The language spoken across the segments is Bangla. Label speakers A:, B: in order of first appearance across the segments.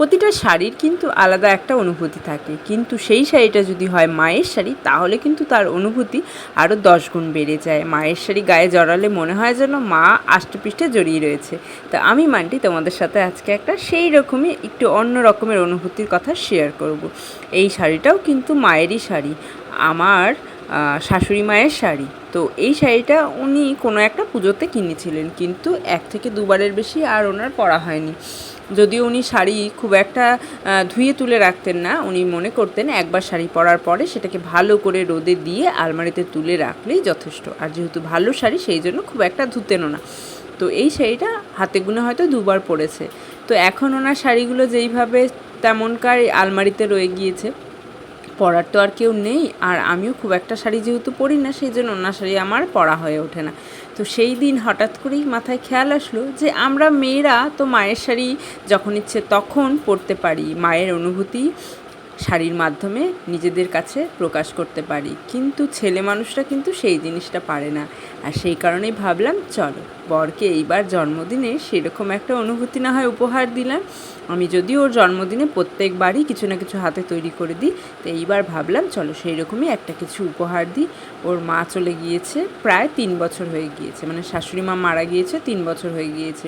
A: প্রতিটা শাড়ির কিন্তু আলাদা একটা অনুভূতি থাকে। কিন্তু সেই শাড়িটা যদি হয় মায়ের শাড়ি, তাহলে কিন্তু তার অনুভূতি আরও দশ গুণ বেড়ে যায়। মায়ের শাড়ি গায়ে জড়ালে মনে হয় যেন মা আষ্টপৃষ্টে জড়িয়ে রয়েছে। তো আমি মানটি তোমাদের সাথে আজকে একটা সেই রকমই একটু অন্য রকমের অনুভূতির কথা শেয়ার করব। এই শাড়িটাও কিন্তু মায়েরই শাড়ি, আমার শাশুড়ি মায়ের শাড়ি। তো এই শাড়িটা উনি কোনো একটা পুজোতে কিনেছিলেন, কিন্তু এক থেকে দুবারের বেশি আর ওনার পরা হয়নি। যদিও উনি শাড়ি খুব একটা ধুয়ে তুলে রাখতেন না, উনি মনে করতেন একবার শাড়ি পরার পরে সেটাকে ভালো করে রোদে দিয়ে আলমারিতে তুলে রাখলেই যথেষ্ট। আর যেহেতু ভালো শাড়ি, সেই জন্য খুব একটা ধুতেনও না। তো এই শাড়িটা হাতে গুনে হয়তো দুবার পরেছে। তো এখন ওনার শাড়িগুলো যেইভাবে তেমনকার আলমারিতে রয়ে গিয়েছে পরার তো আর কেউ নেই, আর আমিও খুব একটা শাড়ি যেহেতু পরি না, সেই জন্য অন্য শাড়ি আমার পরা হয়ে ওঠে না। তো সেই দিন হঠাৎ করেই মাথায় খেয়াল আসলো যে আমরা মেয়েরা তো মায়ের শাড়ি যখন ইচ্ছে তখন পরতে পারি, মায়ের অনুভূতি শাড়ির মাধ্যমে নিজেদের কাছে প্রকাশ করতে পারি। কিন্তু ছেলে মানুষরা কিন্তু সেই জিনিসটা পারে না। আর সেই কারণেই ভাবলাম, চলো বরকে এইবার জন্মদিনে সেরকম একটা অনুভূতি না হয় উপহার দিলাম। আমি যদি ওর জন্মদিনে প্রত্যেকবারই কিছু না কিছু হাতে তৈরি করে দিই, তো এইবার ভাবলাম চলো সেই রকমই একটা কিছু উপহার দিই। ওর মা চলে গিয়েছে, প্রায় তিন বছর হয়ে গিয়েছে। মানে শাশুড়ি মা মারা গিয়েছে, তিন বছর হয়ে গিয়েছে।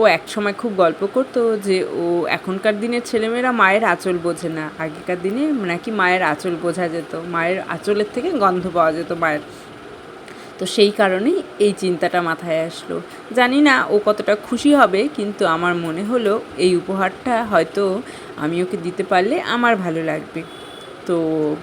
A: ও এক সময় খুব গল্প করতো যে, ও এখনকার দিনের ছেলেমেয়েরা মায়ের আঁচল বোঝে না। আগেকার দিনে নাকি মায়ের আঁচল বোঝা যেত, মায়ের আঁচলের থেকে গন্ধ পাওয়া যেত মায়ের। তো সেই কারণেই এই চিন্তাটা মাথায় আসলো। জানি না ও কতটা খুশি হবে, কিন্তু আমার মনে হলো এই উপহারটা হয়তো আমি ওকে দিতে পারলে আমার ভালো লাগবে। তো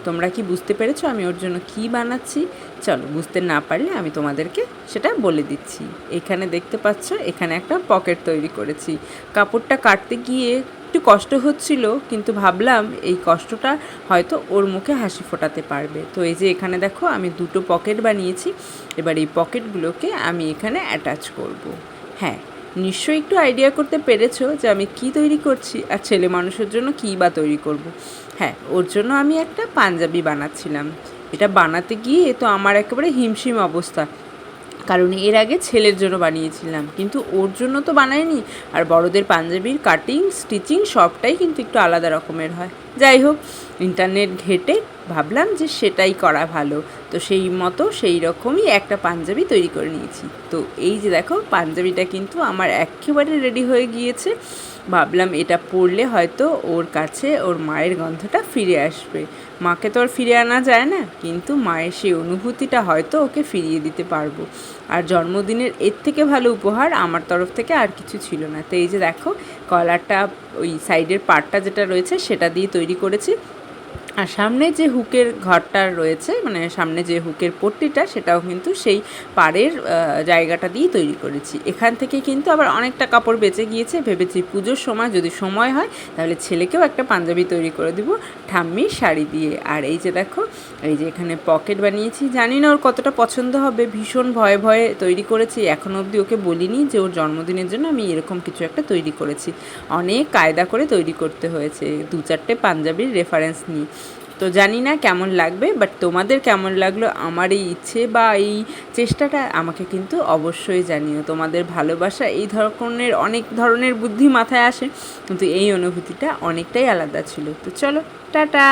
A: তোমরা কি বুঝতে পেরেছ আমি ওর জন্য কী বানাচ্ছি? চলো, বুঝতে না পারলে আমি তোমাদেরকে সেটা বলে দিচ্ছি। এখানে দেখতে পাচ্ছ, এখানে একটা পকেট তৈরি করেছি। কাপড়টা কাটতে গিয়ে একটু কষ্ট হচ্ছিল, কিন্তু ভাবলাম এই কষ্টটা হয়তো ওর মুখে হাসি ফোটাতে পারবে। তো এই যে এখানে দেখো, আমি দুটো পকেট বানিয়েছি। এবার এই পকেটগুলোকে আমি এখানে অ্যাটাচ করব। হ্যাঁ নিশ্চয়ই একটু আইডিয়া করতে পেরেছ যে আমি কি তৈরি করছি আর ছেলে মানুষের জন্য কী বা তৈরি করব। হ্যাঁ ওর জন্য আমি একটা পাঞ্জাবি বানাচ্ছিলাম। এটা বানাতে গিয়ে তো আমার একেবারে হিমশিম অবস্থা। কারণ এর আগে ছেলের জন্য বানিয়েছিলাম, কিন্তু ওর জন্য তো বানায়নি আর বড়দের পাঞ্জাবির কাটিং স্টিচিং সবটাই কিন্তু একটু আলাদা রকমের হয়। যাই হোক ইন্টারনেট ঘেটে ভাবলাম যে সেটাই করা ভালো। তো সেই মতো সেই রকমই একটা পাঞ্জাবি তৈরি করে নিয়েছি। তো এই যে দেখো, পাঞ্জাবিটা কিন্তু আমার একেবারে রেডি হয়ে গিয়েছে। ভাবলাম এটা পরলে হয়তো ওর কাছে ওর মায়ের গন্ধটা ফিরে আসবে। মাকে তো আর ফিরে আনা যায় না, কিন্তু মায়ের সেই অনুভূতিটা হয়তো ওকে ফিরিয়ে দিতে পারব। আর জন্মদিনের এর থেকে ভালো উপহার আমার তরফ থেকে আর কিছু ছিল না। তো এই যে দেখো কলারটা ওই সাইডের পার্টটা যেটা রয়েছে সেটা দিয়ে তৈরি করেছি। আর সামনে যে হুকের ঘরটা রয়েছে মানে সামনে যে হুকের পট্টিটা, সেটাও কিন্তু সেই পাড়ের জায়গাটা দিয়েই তৈরি করেছি। এখান থেকে কিন্তু আবার অনেকটা কাপড় বেঁচে গিয়েছে। ভেবেছি পুজোর সময় যদি সময় হয়, তাহলে ছেলেকেও একটা পাঞ্জাবি তৈরি করে দিব, ঠাম্মির শাড়ি দিয়ে। আর এই যে দেখো, এই যে এখানে পকেট বানিয়েছি। জানি না ওর কতটা পছন্দ হবে। ভীষণ ভয়ে ভয়ে তৈরি করেছি। এখনও অবধি ওকে বলিনি যে ওর জন্মদিনের জন্য আমি এরকম কিছু একটা তৈরি করেছি। অনেক কায়দা করে তৈরি করতে হয়েছে। দু চারটে পাঞ্জাবির রেফারেন্স নিয়ে তো জানি না কেমন লাগবে বাট তোমাদের কেমন লাগল, আমার এই ইচ্ছে বা এই চেষ্টাটা আমাকে কিন্তু অবশ্যই জানিও। তোমাদের ভালোবাসা এই ধরনের, অনেক ধরনের বুদ্ধি মাথায় আসে, কিন্তু এই অনুভূতিটা অনেকটাই আলাদা ছিল। তো চলো, টাটা!